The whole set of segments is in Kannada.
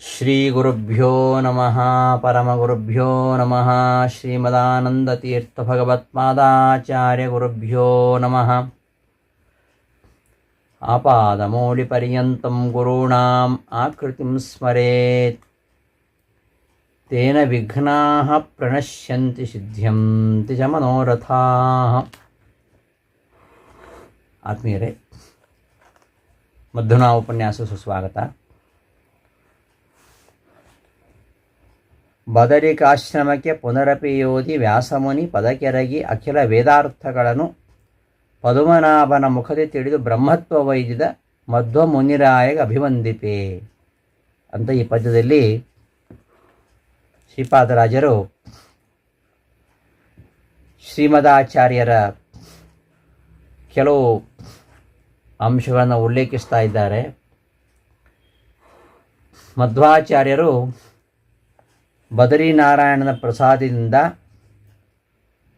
ಶ್ರೀಗುರುಭ್ಯೋ ನಮಃ ಪರಮಗುರುಭ್ಯೋ ನಮಃ ಶ್ರೀಮದಾನಂದತೀರ್ಥಭಗವತ್ಪಾದಾಚಾರ್ಯಗುರುಭ್ಯೋ ನಮಃ ಆಪಾದಮೌಳಿಪರ್ಯಂತಂ ಗುರುಣಾಂ ಆಕೃತಿಂ ಸ್ಮರೇತ್ ತೇನ ವಿಘ್ನಾಃ ಪ್ರಣಶ್ಯಂತಿ ಸಿದ್ಧ್ಯಂತಿ ಚ ಮನೋರಥಾಃ ಆತ್ಮೀಯರೇ ಮಧ್ವನಾ ಉಪನ್ಯಾಸ ಸುಸ್ವಾಗತ ಬದರಿಕಾಶ್ರಮಕ್ಕೆ ಪುನರಪಿಯೋಧಿ ವ್ಯಾಸಮುನಿ ಪದಕೆರಗಿ ಅಖಿಲ ವೇದಾರ್ಥಗಳನ್ನು ಪದುಮನಾಭನ ಮುಖದಿ ತಿಳಿದು ಬ್ರಹ್ಮತ್ವ ವೈದ್ಯದ ಮಧ್ವ ಮುನಿರಾಯಗ ಅಭಿವಂದಿಪೆ ಅಂತ ಈ ಪದ್ಯದಲ್ಲಿ ಶ್ರೀಪಾದರಾಜರು ಶ್ರೀಮದಾಚಾರ್ಯರ ಕೆಲವು ಅಂಶಗಳನ್ನು ಉಲ್ಲೇಖಿಸ್ತಾ ಇದ್ದಾರೆ. ಮಧ್ವಾಚಾರ್ಯರು ಬದರಿನಾರಾಯಣನ ಪ್ರಸಾದದಿಂದ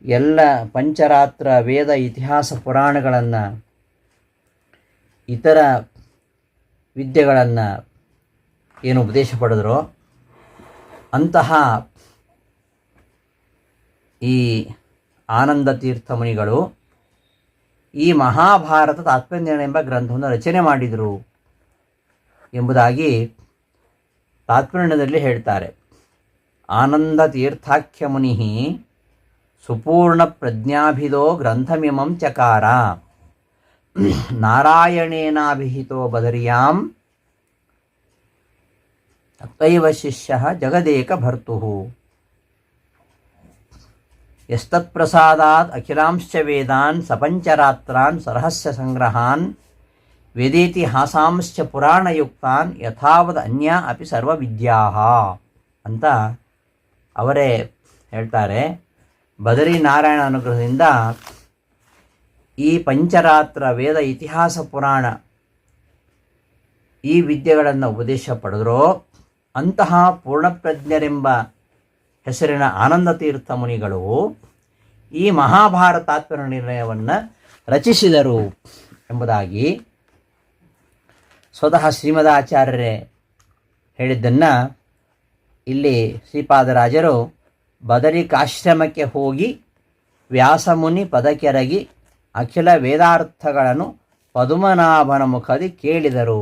ಎಲ್ಲ ಪಂಚರಾತ್ರ ವೇದ ಇತಿಹಾಸ ಪುರಾಣಗಳನ್ನು, ಇತರ ವಿದ್ಯೆಗಳನ್ನು ಏನು ಉಪದೇಶ ಪಡೆದರು ಅಂತಹ ಈ ಆನಂದ ತೀರ್ಥ ಮುನಿಗಳು ಈ ಮಹಾಭಾರತ ತಾತ್ಪರ್ಯ ಎಂಬ ಗ್ರಂಥವನ್ನು ರಚನೆ ಮಾಡಿದರು ಎಂಬುದಾಗಿ ತಾತ್ಪರ್ಯದಲ್ಲಿ ಹೇಳ್ತಾರೆ. आनंदतीर्थाख्य मुनि सुपूर्ण प्रज्ञाभिदो ग्रंथमिम चकार नारायणेनाभिहितो तत्व शिष्य जगदेक भर्तु यस्तत्प्रसादात् अखिलांश्च वेदान् सपञ्चरात्रान् सरहस्य सङ्ग्रहान् वेदेतिहासांश्च पुराणयुक्तान् यथावदन्या अपि सर्वविद्याः। अन्त ಅವರೇ ಹೇಳ್ತಾರೆ, ಬದರಿ ನಾರಾಯಣ ಅನುಗ್ರಹದಿಂದ ಈ ಪಂಚರಾತ್ರ ವೇದ ಇತಿಹಾಸ ಪುರಾಣ ಈ ವಿದ್ಯೆಗಳನ್ನು ಉಪದೇಶ ಪಡೆದರೋ, ಅಂತಹ ಪೂರ್ಣಪ್ರಜ್ಞರೆಂಬ ಹೆಸರಿನ ಆನಂದ ತೀರ್ಥ ಮುನಿಗಳು ಈ ಮಹಾಭಾರತಾತ್ಮರ ನಿರ್ಣಯವನ್ನು ರಚಿಸಿದರು ಎಂಬುದಾಗಿ ಸ್ವತಃ ಶ್ರೀಮದಾಚಾರ್ಯರೇ ಹೇಳಿದ್ದನ್ನು ಇಲ್ಲಿ ಶ್ರೀಪಾದರಾಜರು ಬದರಿಕಾಶ್ರಮಕ್ಕೆ ಹೋಗಿ ವ್ಯಾಸಮುನಿ ಪದಕೆರಗಿ ಅಖಿಲ ವೇದಾರ್ಥಗಳನ್ನು ಪದುಮನಾಭನ ಮುಖದಿ ಕೇಳಿದರು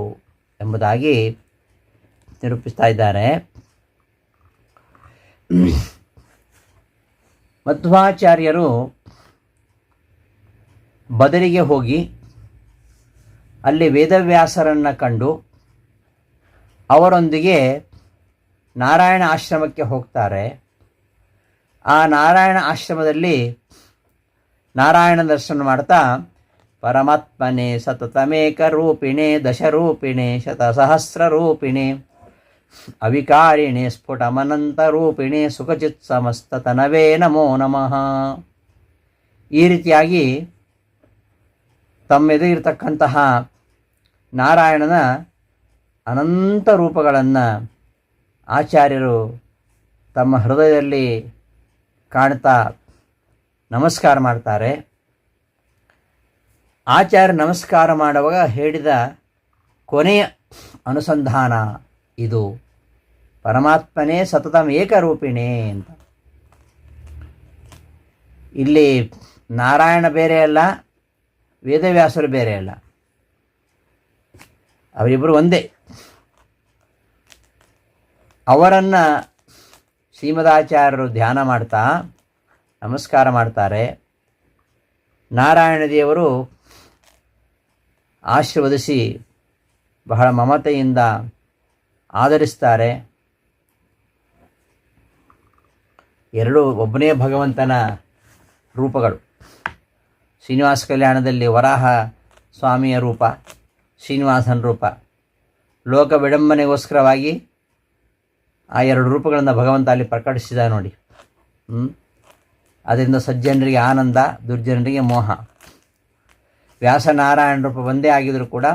ಎಂಬುದಾಗಿ ನಿರೂಪಿಸ್ತಾ ಇದ್ದಾರೆ. ಮಧ್ವಾಚಾರ್ಯರು ಬದರಿಗೆ ಹೋಗಿ ಅಲ್ಲಿ ವೇದವ್ಯಾಸರನ್ನು ಕಂಡು ಅವರೊಂದಿಗೆ ನಾರಾಯಣ ಆಶ್ರಮಕ್ಕೆ ಹೋಗ್ತಾರೆ. ಆ ನಾರಾಯಣ ಆಶ್ರಮದಲ್ಲಿ ನಾರಾಯಣ ದರ್ಶನ ಮಾಡ್ತಾ, ಪರಮಾತ್ಮನೇ ಸತತಮೇಕ ರೂಪಿಣೆ, ದಶರೂಪಿಣೆ, ಶತಸಹಸ್ರ ರೂಪಿಣೆ, ಅವಿಕಾರಿಣೆ, ಸ್ಫುಟಮನಂತ ರೂಪಿಣೆ, ಸುಖಚಿತ್ ಸಮಸ್ತತನವೇ ನಮೋ ನಮಃ. ಈ ರೀತಿಯಾಗಿ ತಮ್ಮೆದುರಿರ್ತಕ್ಕಂತಹ ನಾರಾಯಣನ ಅನಂತ ರೂಪಗಳನ್ನು ಆಚಾರ್ಯರು ತಮ್ಮ ಹೃದಯದಲ್ಲಿ ಕಾಣ್ತಾ ನಮಸ್ಕಾರ ಮಾಡ್ತಾರೆ. ಆಚಾರ್ಯ ನಮಸ್ಕಾರ ಮಾಡುವಾಗ ಹೇಳಿದ ಕೊನೆಯ ಅನುಸಂಧಾನ ಇದು. ಪರಮಾತ್ಮನೇ ಸತತಂ ಏಕರೂಪಿಣೇ ಅಂತ. ಇಲ್ಲಿ ನಾರಾಯಣ ಬೇರೆ ಅಲ್ಲ, ವೇದವ್ಯಾಸರು ಬೇರೆ ಅಲ್ಲ. ಅವರಿಬ್ಬರು ಒಂದೇ. ಅವರನ್ನು ಶ್ರೀಮದಾಚಾರ್ಯರು ಧ್ಯಾನ ಮಾಡ್ತಾ ನಮಸ್ಕಾರ ಮಾಡ್ತಾರೆ. ನಾರಾಯಣ ದೇವರು ಆಶೀರ್ವದಿಸಿ ಬಹಳ ಮಮತೆಯಿಂದ ಆಧರಿಸ್ತಾರೆ. ಎರಡು ಒಬ್ಬನೇ ಭಗವಂತನ ರೂಪಗಳು. ಶ್ರೀನಿವಾಸ ಕಲ್ಯಾಣದಲ್ಲಿ ವರಾಹ ಸ್ವಾಮಿಯ ರೂಪ, ಶ್ರೀನಿವಾಸನ ರೂಪ. ಲೋಕ ವಿಡಂಬನೆಗೋಸ್ಕರವಾಗಿ ಆ ಎರಡು ರೂಪಗಳನ್ನು ಭಗವಂತ ಅಲ್ಲಿ ಪ್ರಕಟಿಸಿದ ನೋಡಿ. ಅದರಿಂದ ಸಜ್ಜನರಿಗೆ ಆನಂದ, ದುರ್ಜನರಿಗೆ ಮೋಹ. ವ್ಯಾಸನಾರಾಯಣ ರೂಪ ಒಂದೇ ಆಗಿದರೂ ಕೂಡ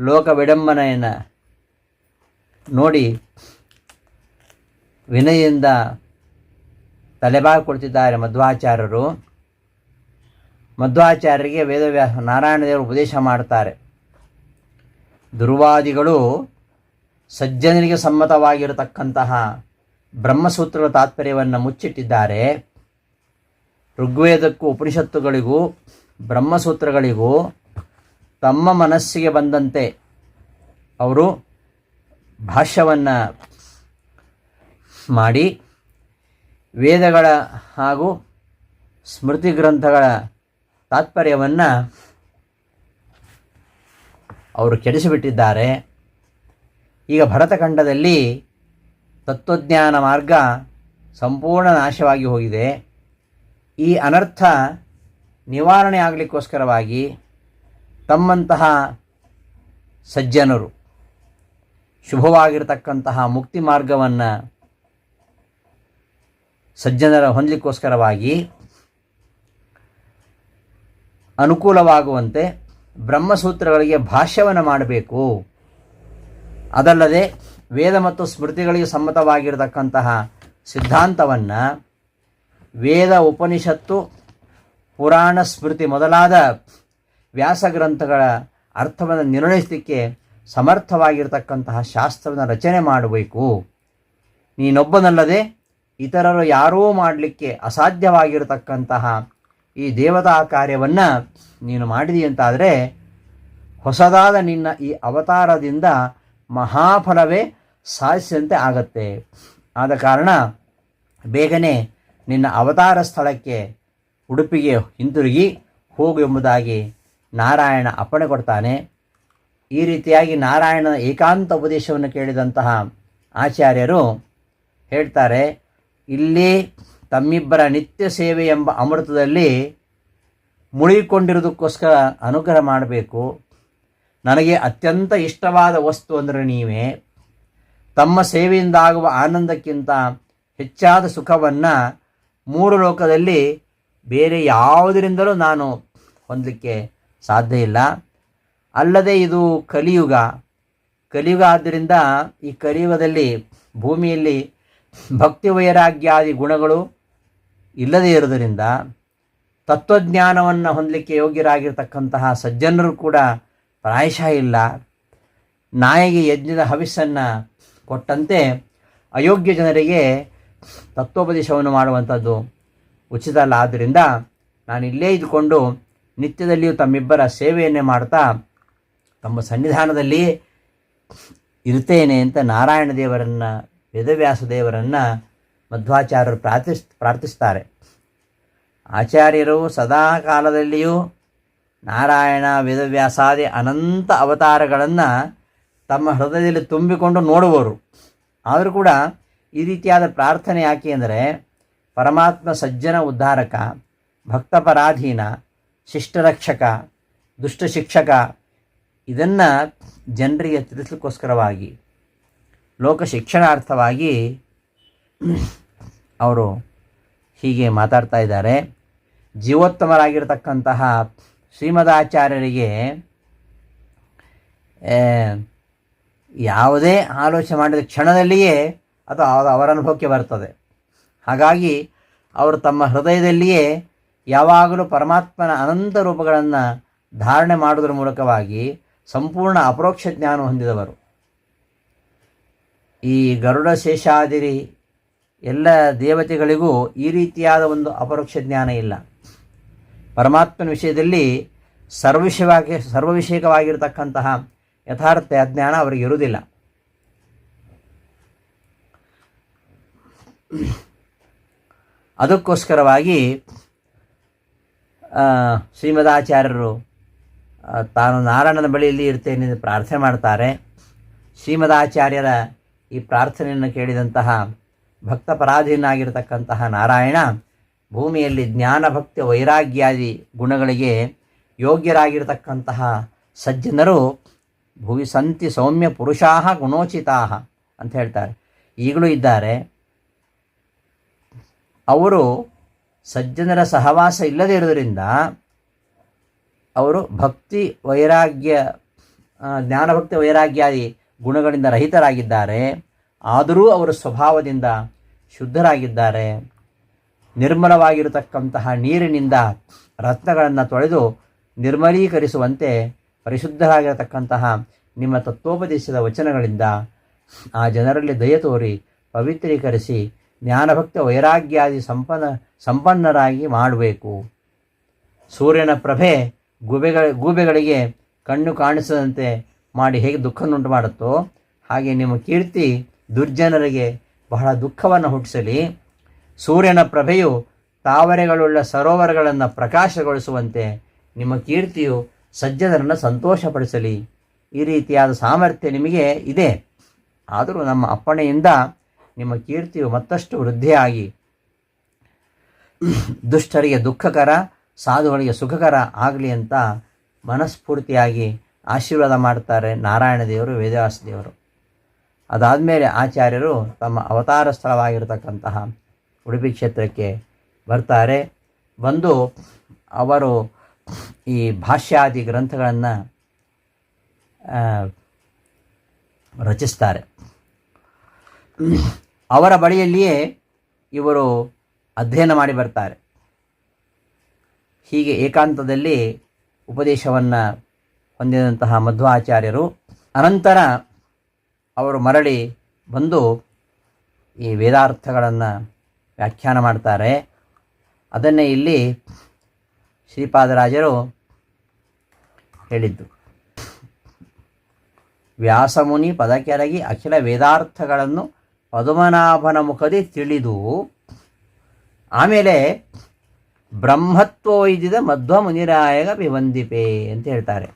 ಲೋಕ ವಿಡಂಬನೆಯನ್ನು ನೋಡಿ ವಿನಯಿಂದ ತಲೆಬಾಗಿ ಕೊಡ್ತಿದ್ದಾರೆ ಮಧ್ವಾಚಾರ್ಯರು. ಮಧ್ವಾಚಾರ್ಯರಿಗೆ ವೇದವ್ಯಾಸ ನಾರಾಯಣ ದೇವರು ಉಪದೇಶ ಮಾಡ್ತಾರೆ. ದುರ್ವಾದಿಗಳು ಸಜ್ಜನರಿಗೆ ಸಮ್ಮತವಾಗಿರತಕ್ಕಂತಹ ಬ್ರಹ್ಮಸೂತ್ರಗಳ ತಾತ್ಪರ್ಯವನ್ನು ಮುಚ್ಚಿಟ್ಟಿದ್ದಾರೆ. ಋಗ್ವೇದಕ್ಕೂ ಉಪನಿಷತ್ತುಗಳಿಗೂ ಬ್ರಹ್ಮಸೂತ್ರಗಳಿಗೂ ತಮ್ಮ ಮನಸ್ಸಿಗೆ ಬಂದಂತೆ ಅವರು ಭಾಷ್ಯವನ್ನು ಮಾಡಿ ವೇದಗಳ ಹಾಗೂ ಸ್ಮೃತಿ ಗ್ರಂಥಗಳ ತಾತ್ಪರ್ಯವನ್ನು ಅವರು ಕೆಡಿಸಿಬಿಟ್ಟಿದ್ದಾರೆ. ಈಗ ಭರತಖಂಡದಲ್ಲಿ ತತ್ವಜ್ಞಾನ ಮಾರ್ಗ ಸಂಪೂರ್ಣ ನಾಶವಾಗಿ ಹೋಗಿದೆ. ಈ ಅನರ್ಥ ನಿವಾರಣೆ ಆಗಲಿಕ್ಕೋಸ್ಕರವಾಗಿ ತಮ್ಮಂತಹ ಸಜ್ಜನರು ಶುಭವಾಗಿರತಕ್ಕಂತಹ ಮುಕ್ತಿ ಮಾರ್ಗವನ್ನು ಸಜ್ಜನರ ಹೊಂದಲಿಕ್ಕೋಸ್ಕರವಾಗಿ ಅನುಕೂಲವಾಗುವಂತೆ ಬ್ರಹ್ಮಸೂತ್ರಗಳಿಗೆ ಭಾಷ್ಯವನ್ನು ಮಾಡಬೇಕು. ಅದಲ್ಲದೆ ವೇದ ಮತ್ತು ಸ್ಮೃತಿಗಳಿಗೆ ಸಮ್ಮತವಾಗಿರತಕ್ಕಂತಹ ಸಿದ್ಧಾಂತವನ್ನು ವೇದ ಉಪನಿಷತ್ತು, ಪುರಾಣ ಸ್ಮೃತಿ ಮೊದಲಾದ ವ್ಯಾಸಗ್ರಂಥಗಳ ಅರ್ಥವನ್ನು ನಿರ್ಣಯಿಸಲಿಕ್ಕೆ ಸಮರ್ಥವಾಗಿರತಕ್ಕಂತಹ ಶಾಸ್ತ್ರವನ್ನು ರಚನೆ ಮಾಡಬೇಕು. ನೀನೊಬ್ಬನಲ್ಲದೆ ಇತರರು ಯಾರೂ ಮಾಡಲಿಕ್ಕೆ ಅಸಾಧ್ಯವಾಗಿರತಕ್ಕಂತಹ ಈ ದೇವತಾ ಕಾರ್ಯವನ್ನು ನೀನು ಮಾಡಿದಿ ಅಂತಾದರೆ, ಹೊಸದಾದ ನಿನ್ನ ಈ ಅವತಾರದಿಂದ ಮಹಾಫಲವೇ ಸಾಧಿಸಿದಂತೆ ಆಗತ್ತೆ. ಆದ ಕಾರಣ ಬೇಗನೆ ನಿನ್ನ ಅವತಾರ ಸ್ಥಳಕ್ಕೆ ಉಡುಪಿಗೆ ಹಿಂತಿರುಗಿ ಹೋಗು ಎಂಬುದಾಗಿ ನಾರಾಯಣ ಅಪ್ಪಣೆ ಕೊಡ್ತಾನೆ. ಈ ರೀತಿಯಾಗಿ ನಾರಾಯಣನ ಏಕಾಂತ ಉಪದೇಶವನ್ನು ಕೇಳಿದಂತಹ ಆಚಾರ್ಯರು ಹೇಳ್ತಾರೆ, ಇಲ್ಲಿ ತಮ್ಮಿಬ್ಬರ ನಿತ್ಯ ಸೇವೆ ಎಂಬ ಅಮೃತದಲ್ಲಿ ಮುಳುಗಿಕೊಂಡಿರೋದಕ್ಕೋಸ್ಕರ ಅನುಗ್ರಹ ಮಾಡಬೇಕು. ನನಗೆ ಅತ್ಯಂತ ಇಷ್ಟವಾದ ವಸ್ತು ಅಂದರೆ ನೀವೇ. ತಮ್ಮ ಸೇವೆಯಿಂದಾಗುವ ಆನಂದಕ್ಕಿಂತ ಹೆಚ್ಚಾದ ಸುಖವನ್ನು ಮೂರು ಲೋಕದಲ್ಲಿ ಬೇರೆ ಯಾವುದರಿಂದಲೂ ನಾನು ಹೊಂದಲಿಕ್ಕೆ ಸಾಧ್ಯ ಇಲ್ಲ. ಅಲ್ಲದೆ ಇದು ಕಲಿಯುಗ. ಕಲಿಯುಗ ಆದ್ದರಿಂದ ಈ ಕಲಿಯುಗದಲ್ಲಿ ಭೂಮಿಯಲ್ಲಿ ಭಕ್ತಿ ವೈರಾಗ್ಯಾದಿ ಗುಣಗಳು ಇಲ್ಲದೇ ಇರೋದರಿಂದ ತತ್ವಜ್ಞಾನವನ್ನು ಹೊಂದಲಿಕ್ಕೆ ಯೋಗ್ಯರಾಗಿರ್ತಕ್ಕಂತಹ ಸಜ್ಜನರು ಕೂಡ ಪ್ರಾಯಶಃ ಇಲ್ಲ. ನಾಯಿಗೆ ಯಜ್ಞದ ಹವಿಸ್ಸನ್ನು ಕೊಟ್ಟಂತೆ ಅಯೋಗ್ಯ ಜನರಿಗೆ ತತ್ವೋಪದೇಶವನ್ನು ಮಾಡುವಂಥದ್ದು ಉಚಿತ ಅಲ್ಲ. ಆದ್ದರಿಂದ ನಾನು ಇಲ್ಲೇ ಇದ್ದುಕೊಂಡು ನಿತ್ಯದಲ್ಲಿಯೂ ತಮ್ಮಿಬ್ಬರ ಸೇವೆಯನ್ನೇ ಮಾಡ್ತಾ ತಮ್ಮ ಸನ್ನಿಧಾನದಲ್ಲಿ ಇರ್ತೇನೆ ಅಂತ ನಾರಾಯಣ ದೇವರನ್ನು, ವೇದವ್ಯಾಸ ದೇವರನ್ನು ಮಧ್ವಾಚಾರ್ಯರು ಪ್ರಾರ್ಥಿಸ್, ಪ್ರಾರ್ಥಿಸ್ತಾರೆ. ಆಚಾರ್ಯರು ಸದಾ ಕಾಲದಲ್ಲಿಯೂ ನಾರಾಯಣ ವೇದವ್ಯಾಸಾದಿ ಅನಂತ ಅವತಾರಗಳನ್ನು ತಮ್ಮ ಹೃದಯದಲ್ಲಿ ತುಂಬಿಕೊಂಡು ನೋಡುವರು ಆದರೂ ಕೂಡ ಈ ರೀತಿಯಾದ ಪ್ರಾರ್ಥನೆ ಯಾಕೆ ಅಂದರೆ, ಪರಮಾತ್ಮ ಸಜ್ಜನ ಉದ್ಧಾರಕ, ಭಕ್ತಪರಾಧೀನ, ಶಿಷ್ಟರಕ್ಷಕ, ದುಷ್ಟ ಶಿಕ್ಷಕ, ಇದನ್ನು ಜನರಿಗೆ ತಿಳಿಸ್ಲಿಕ್ಕೋಸ್ಕರವಾಗಿ, ಲೋಕ ಶಿಕ್ಷಣಾರ್ಥವಾಗಿ ಅವರು ಹೀಗೆ ಮಾತಾಡ್ತಾ ಇದ್ದಾರೆ. ಜೀವೋತ್ತಮರಾಗಿರ್ತಕ್ಕಂತಹ ಶ್ರೀಮದಾಚಾರ್ಯರಿಗೆ ಯಾವುದೇ ಆಲೋಚನೆ ಮಾಡಿದ ಕ್ಷಣದಲ್ಲಿಯೇ ಅದು ಅವ- ಅವರ ಅನುಭವಕ್ಕೆ ಬರ್ತದೆ. ಹಾಗಾಗಿ ಅವರು ತಮ್ಮ ಹೃದಯದಲ್ಲಿಯೇ ಯಾವಾಗಲೂ ಪರಮಾತ್ಮನ ಅನಂತ ರೂಪಗಳನ್ನು ಧಾರಣೆ ಮಾಡುವುದರ ಮೂಲಕವಾಗಿ ಸಂಪೂರ್ಣ ಅಪರೋಕ್ಷ ಜ್ಞಾನ ಹೊಂದಿದವರು. ಈ ಗರುಡ ಶೇಷಾದಿರಿ ಎಲ್ಲ ದೇವತೆಗಳಿಗೂ ಈ ರೀತಿಯಾದ ಒಂದು ಅಪರೋಕ್ಷ ಜ್ಞಾನ ಇಲ್ಲ. ಪರಮಾತ್ಮನ ವಿಷಯದಲ್ಲಿ ಸರ್ವವಿಷಯವಾಗಿ ಸರ್ವವಿಷಯಕವಾಗಿರತಕ್ಕಂತಹ ಯಥಾರ್ಥ ಜ್ಞಾನ ಅವರಿಗೆ ಇರುವುದಿಲ್ಲ. ಅದಕ್ಕೋಸ್ಕರವಾಗಿ ಶ್ರೀಮದಾಚಾರ್ಯರು ತಾನು ನಾರಾಯಣನ ಬಳಿಯಲ್ಲಿ ಇರ್ತೇನೆ ಎಂದು ಪ್ರಾರ್ಥನೆ ಮಾಡ್ತಾರೆ. ಶ್ರೀಮದಾಚಾರ್ಯರ ಈ ಪ್ರಾರ್ಥನೆಯನ್ನು ಕೇಳಿದಂತಹ ಭಕ್ತ ಪರಾಧೀನಾಗಿರತಕ್ಕಂತಹ ನಾರಾಯಣ ಭೂಮಿಯಲ್ಲಿ ಜ್ಞಾನ, ಭಕ್ತಿ, ವೈರಾಗ್ಯಾದಿ ಗುಣಗಳಿಗೆ ಯೋಗ್ಯರಾಗಿರತಕ್ಕಂತಹ ಸಜ್ಜನರು ಭುವಿ ಸಂತಿ ಸೌಮ್ಯ ಪುರುಷಾ ಗುಣೋಚಿತಾ ಅಂತ ಹೇಳ್ತಾರೆ. ಈಗಲೂ ಇದ್ದಾರೆ. ಅವರು ಸಜ್ಜನರ ಸಹವಾಸ ಇಲ್ಲದೇ ಇರೋದರಿಂದ ಅವರು ಭಕ್ತಿ, ವೈರಾಗ್ಯ ಜ್ಞಾನಭಕ್ತಿ ವೈರಾಗ್ಯಾದಿ ಗುಣಗಳಿಂದ ರಹಿತರಾಗಿದ್ದಾರೆ. ಆದರೂ ಅವರ ಸ್ವಭಾವದಿಂದ ಶುದ್ಧರಾಗಿದ್ದಾರೆ. ನಿರ್ಮಲವಾಗಿರತಕ್ಕಂತಹ ನೀರಿನಿಂದ ರತ್ನಗಳನ್ನು ತೊಳೆದು ನಿರ್ಮಲೀಕರಿಸುವಂತೆ ಪರಿಶುದ್ಧರಾಗಿರತಕ್ಕಂತಹ ನಿಮ್ಮ ತತ್ವೋಪದೇಶದ ವಚನಗಳಿಂದ ಆ ಜನರಲ್ಲಿ ದಯ ತೋರಿ ಪವಿತ್ರೀಕರಿಸಿ ಜ್ಞಾನಭಕ್ತ ವೈರಾಗ್ಯಾದಿ ಸಂಪನ್ನ ಸಂಪನ್ನರಾಗಿ ಮಾಡಬೇಕು. ಸೂರ್ಯನ ಪ್ರಭೆ ಗೂಬೆಗಳ ಗೂಬೆಗಳಿಗೆ ಕಣ್ಣು ಕಾಣಿಸದಂತೆ ಮಾಡಿ ಹೇಗೆ ದುಃಖವನ್ನುಂಟು ಮಾಡುತ್ತೋ ಹಾಗೆ ನಿಮ್ಮ ಕೀರ್ತಿ ದುರ್ಜನರಿಗೆ ಬಹಳ ದುಃಖವನ್ನು ಹುಟ್ಟಿಸಲಿ. ಸೂರ್ಯನ ಪ್ರಭೆಯು ತಾವರೆಗಳುಳ್ಳ ಸರೋವರಗಳನ್ನು ಪ್ರಕಾಶಗೊಳಿಸುವಂತೆ ನಿಮ್ಮ ಕೀರ್ತಿಯು ಸಜ್ಜನರನ್ನು ಸಂತೋಷಪಡಿಸಲಿ. ಈ ರೀತಿಯಾದ ಸಾಮರ್ಥ್ಯ ನಿಮಗೆ ಇದೆ. ಆದರೂ ನಮ್ಮ ಅಪ್ಪಣೆಯಿಂದ ನಿಮ್ಮ ಕೀರ್ತಿಯು ಮತ್ತಷ್ಟು ವೃದ್ಧಿಯಾಗಿ. ದುಷ್ಟರಿಗೆ ದುಃಖಕರ, ಸಾಧುಗಳಿಗೆ ಸುಖಕರ ಆಗಲಿ ಅಂತ ಮನಸ್ಫೂರ್ತಿಯಾಗಿ ಆಶೀರ್ವಾದ ಮಾಡ್ತಾರೆ ನಾರಾಯಣ ದೇವರು, ವೇದವ್ಯಾಸ ದೇವರು. ಅದಾದಮೇಲೆ ಆಚಾರ್ಯರು ತಮ್ಮ ಅವತಾರ ಸ್ಥಳವಾಗಿರತಕ್ಕಂತಹ ಉಡುಪಿ ಕ್ಷೇತ್ರಕ್ಕೆ ಬರ್ತಾರೆ. ಬಂದು ಅವರು ಈ ಭಾಷ್ಯಾದಿ ಗ್ರಂಥಗಳನ್ನು ರಚಿಸ್ತಾರೆ. ಅವರ ಬಳಿಯಲ್ಲಿಯೇ ಇವರು ಅಧ್ಯಯನ ಮಾಡಿ ಬರ್ತಾರೆ. ಹೀಗೆ ಏಕಾಂತದಲ್ಲಿ ಉಪದೇಶವನ್ನು ಹೊಂದಿದಂತಹ ಮಧ್ವಾಚಾರ್ಯರು ಅನಂತರ ಅವರು ಮರಳಿ ಬಂದು ಈ ವೇದಾರ್ಥಗಳನ್ನು ವ್ಯಾಖ್ಯಾನ ಮಾಡ್ತಾರೆ. ಅದನ್ನೇ ಇಲ್ಲಿ ಶ್ರೀಪಾದರಾಜರು ಹೇಳಿದ್ದು. ವ್ಯಾಸಮುನಿ ಪದಕೆರಗಿ ಅಖಿಲ ವೇದಾರ್ಥಗಳನ್ನು ಪದ್ಮನಾಭನ ಮುಖದಿ ತಿಳಿದು, ಆಮೇಲೆ ಬ್ರಹ್ಮತ್ವ ಒಯ್ದಿದ ಮಧ್ವ ಮುನಿರಾಯಗ ವಿವಂದಿಪೆ ಅಂತ ಹೇಳ್ತಾರೆ.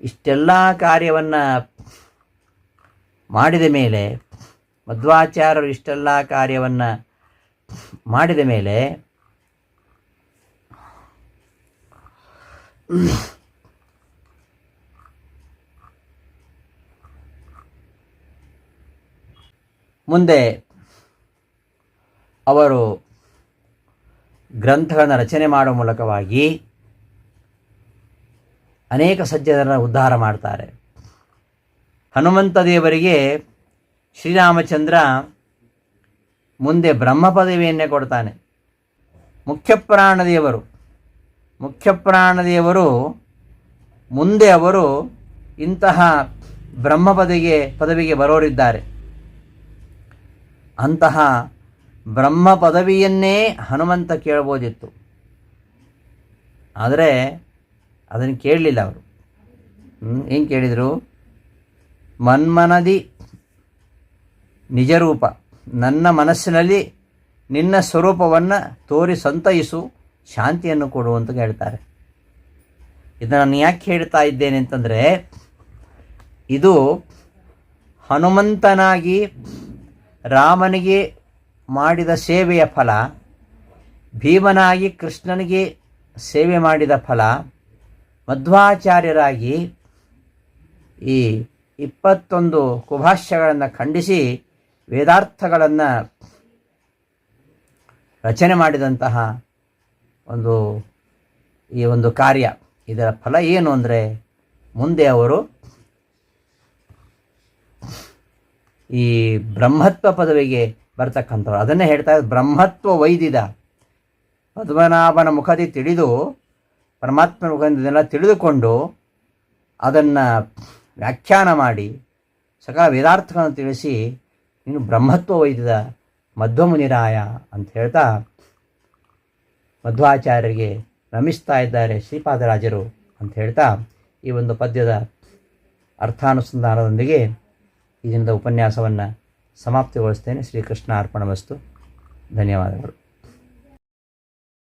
ಇಷ್ಟೆಲ್ಲ ಕಾರ್ಯವನ್ನು ಮಾಡಿದ ಮೇಲೆ ಮಧ್ವಾಚಾರ್ಯರು ಇಷ್ಟೆಲ್ಲ ಕಾರ್ಯವನ್ನು ಮಾಡಿದ ಮೇಲೆ ಮುಂದೆ ಅವರು ಗ್ರಂಥಗಳನ್ನು ರಚನೆ ಮಾಡುವ ಮೂಲಕವಾಗಿ ಅನೇಕ ಸಜ್ಜನರ ಉದ್ಧಾರ ಮಾಡ್ತಾರೆ. ಹನುಮಂತ ದೇವರಿಗೆ ಶ್ರೀರಾಮಚಂದ್ರ ಮುಂದೆ ಬ್ರಹ್ಮ ಪದವಿಯನ್ನೇ ಕೊಡ್ತಾನೆ ಮುಖ್ಯಪ್ರಾಣದೇವರು ಮುಖ್ಯಪ್ರಾಣದೇವರು ಮುಂದೆ ಅವರು ಇಂತಹ ಬ್ರಹ್ಮ ಪದವಿಗೆ ಪದವಿಗೆ ಬರೋರಿದ್ದಾರೆ. ಅಂತಹ ಬ್ರಹ್ಮ ಪದವಿಯನ್ನೇ ಹನುಮಂತ ಕೇಳ್ಬೋದಿತ್ತು. ಆದರೆ ಅದನ್ನು ಕೇಳಲಿಲ್ಲ ಅವರು. ಏನು ಕೇಳಿದರು? ಮನ್ಮನದಿ ನಿಜರೂಪ. ನನ್ನ ಮನಸ್ಸಿನಲ್ಲಿ ನಿನ್ನ ಸ್ವರೂಪವನ್ನು ತೋರಿ ಸಂತೈಸು, ಶಾಂತಿಯನ್ನು ಕೊಡು ಅಂತ ಹೇಳ್ತಾರೆ. ಇದನ್ನು ಯಾಕೆ ಹೇಳ್ತಾ ಇದ್ದೇನೆ ಅಂತಂದರೆ, ಇದು ಹನುಮಂತನಾಗಿ ರಾಮನಿಗೆ ಮಾಡಿದ ಸೇವೆಯ ಫಲ, ಭೀಮನಾಗಿ ಕೃಷ್ಣನಿಗೆ ಸೇವೆ ಮಾಡಿದ ಫಲ, ಮಧ್ವಾಚಾರ್ಯರಾಗಿ ಈ ಇಪ್ಪತ್ತೊಂದು ಕುಭಾಷ್ಯಗಳನ್ನು ಖಂಡಿಸಿ ವೇದಾರ್ಥಗಳನ್ನು ರಚನೆ ಮಾಡಿದಂತಹ ಒಂದು ಈ ಒಂದು ಕಾರ್ಯ, ಇದರ ಫಲ ಏನು ಅಂದರೆ ಮುಂದೆ ಅವರು ಈ ಬ್ರಹ್ಮತ್ವ ಪದವಿಗೆ ಬರ್ತಕ್ಕಂಥವ್ರು. ಅದನ್ನೇ ಹೇಳ್ತಾ ಬ್ರಹ್ಮತ್ವ ವೈದಿದ. ಪದ್ಮನಾಭನ ಮುಖದಿ ತಿಳಿದು ಪರಮಾತ್ಮನ ಮುಖದಿಂದೆಲ್ಲ ತಿಳಿದುಕೊಂಡು ಅದನ್ನು ವ್ಯಾಖ್ಯಾನ ಮಾಡಿ, ಸಕಲ ವೇದಾರ್ಥಗಳನ್ನು ತಿಳಿಸಿ ನೀನು ಬ್ರಹ್ಮತ್ವ ವೈದ್ಯದ ಮಧ್ವಮುನಿರಾಯ ಅಂತ ಹೇಳ್ತಾ ಮಧ್ವಾಚಾರ್ಯರಿಗೆ ರಮಿಸ್ತಾ ಇದ್ದಾರೆ ಶ್ರೀಪಾದರಾಜರು ಅಂತ ಹೇಳ್ತಾ ಈ ಒಂದು ಪದ್ಯದ ಅರ್ಥಾನುಸಂಧಾನದೊಂದಿಗೆ ಈ ದಿನದ ಉಪನ್ಯಾಸವನ್ನು ಸಮಾಪ್ತಿಗೊಳಿಸ್ತೇನೆ. ಶ್ರೀಕೃಷ್ಣ ಅರ್ಪಣ ವಸ್ತು ಧನ್ಯವಾದಗಳು.